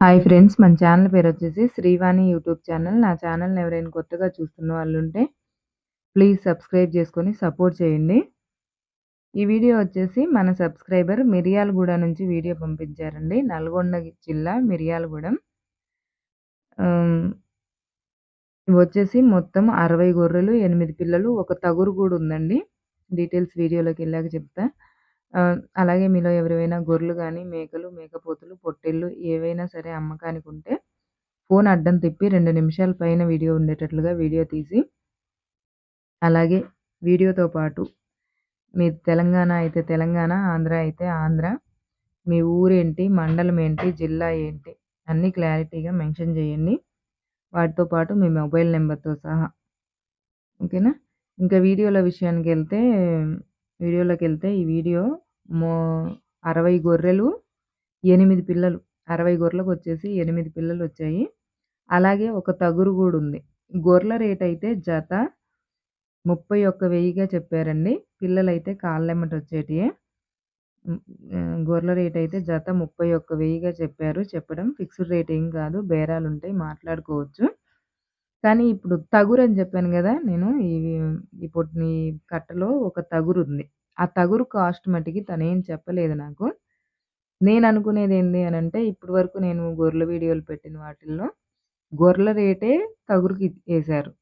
Hi friends మన channel పేరు వచ్చేసి శ్రీవాణి యూట్యూబ్ ఛానల్. నా ఛానల్ని ఎవరైనా కొత్తగా చూస్తున్న వాళ్ళు ఉంటే ప్లీజ్ సబ్స్క్రైబ్ చేసుకొని సపోర్ట్ చేయండి. ఈ వీడియో వచ్చేసి మన సబ్స్క్రైబర్ మిరియాలగూడ నుంచి వీడియో పంపించారండి. నల్గొండ జిల్లా మిరియాలగూడెం. వచ్చేసి మొత్తం అరవై గొర్రెలు ఎనిమిది పిల్లలు ఒక తగురు కూడా ఉందండి డీటెయిల్స్ వీడియోలోకి వెళ్ళాక చెప్తా. అలాగే మీలో ఎవరైనా గొర్రెలు కానీ మేకలు మేకపోతులు పొట్టేళ్ళు ఏవైనా సరే అమ్మకానికి ఉంటే ఫోన్ అడ్డం తిప్పి రెండు నిమిషాల పైన వీడియో ఉండేటట్లుగా వీడియో తీసి అలాగే వీడియోతో పాటు మీ తెలంగాణ అయితే తెలంగాణ ఆంధ్ర అయితే ఆంధ్ర మీ ఊరేంటి మండలం ఏంటి జిల్లా ఏంటి అన్నీ క్లారిటీగా మెన్షన్ చేయండి. వాటితో పాటు మీ మొబైల్ నెంబర్తో సహా. ఓకేనా? ఇంకా వీడియోల విషయానికి వెళ్తే వీడియోలోకి వెళ్తే ఈ వీడియో మో అరవై గొర్రెలు ఎనిమిది పిల్లలు. అరవై గొర్రెలకు వచ్చేసి ఎనిమిది పిల్లలు వచ్చాయి అలాగే ఒక తగురు కూడా ఉంది గొర్రెల రేట్ అయితే జత ముప్పై ఒక్క వెయ్యిగా చెప్పారండి. పిల్లలైతే కాళ్ళెమ్మట వచ్చేటి గొర్రెల రేట్ అయితే జత ముప్పై ఒక్క వెయ్యిగా చెప్పారు. చెప్పడం ఫిక్స్డ్ రేట్ ఏం కాదు. బేరాలు ఉంటాయి మాట్లాడుకోవచ్చు. కానీ ఇప్పుడు తగురు అని చెప్పాను కదా నేను ఇవి ఈ కట్టలో ఒక తగురు ఉంది. ఆ తగురు కాస్ట్ మట్టికి తనేం చెప్పలేదు నాకు. నేను అనుకునేది ఏంది అని అంటే ఇప్పటి వరకు నేను గొర్రెల వీడియోలు పెట్టిన వాటిల్లో గొర్రెల రేటే తగురుకి వేశారు.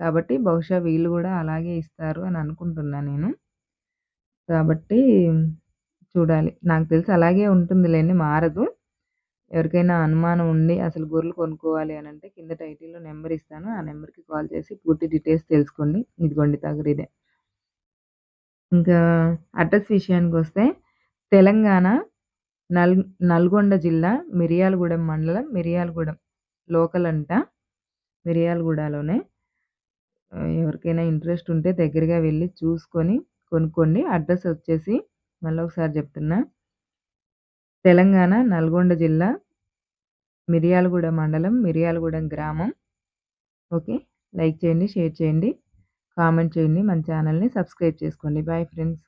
కాబట్టి బహుశా వీళ్ళు కూడా అలాగే ఇస్తారు అని అనుకుంటున్నా నేను. కాబట్టి చూడాలి. నాకు తెలిసి అలాగే ఉంటుందిలేండి మారదు. ఎవరికైనా అనుమానం ఉండి అసలు గొర్రెలు కొనుక్కోవాలి అని అంటే కింద టైటిల్లో నెంబర్ ఇస్తాను. ఆ నెంబర్కి కాల్ చేసి పూర్తి డీటెయిల్స్ తెలుసుకోండి. ఇదిగోండి తగరిదే ఇదే. ఇంకా అడ్రస్ విషయానికి వస్తే తెలంగాణ నల్ నల్గొండ జిల్లా మిరియాలగూడెం మండలం మిరియాలగూడెం లోకల్ అంట. మిరియాలగూడలోనే ఎవరికైనా ఇంట్రెస్ట్ ఉంటే దగ్గరగా వెళ్ళి చూసుకొని కొనుక్కోండి. అడ్రస్ వచ్చేసి మళ్ళీ ఒకసారి చెప్తున్నా. తెలంగాణ నల్గొండ జిల్లా మిర్యాలగూడ మండలం మిర్యాలగూడెం గ్రామం. ఓకే? లైక్ చేయండి షేర్ చేయండి కామెంట్ చేయండి మన ఛానల్ని సబ్స్క్రైబ్ చేసుకోండి. Bye friends.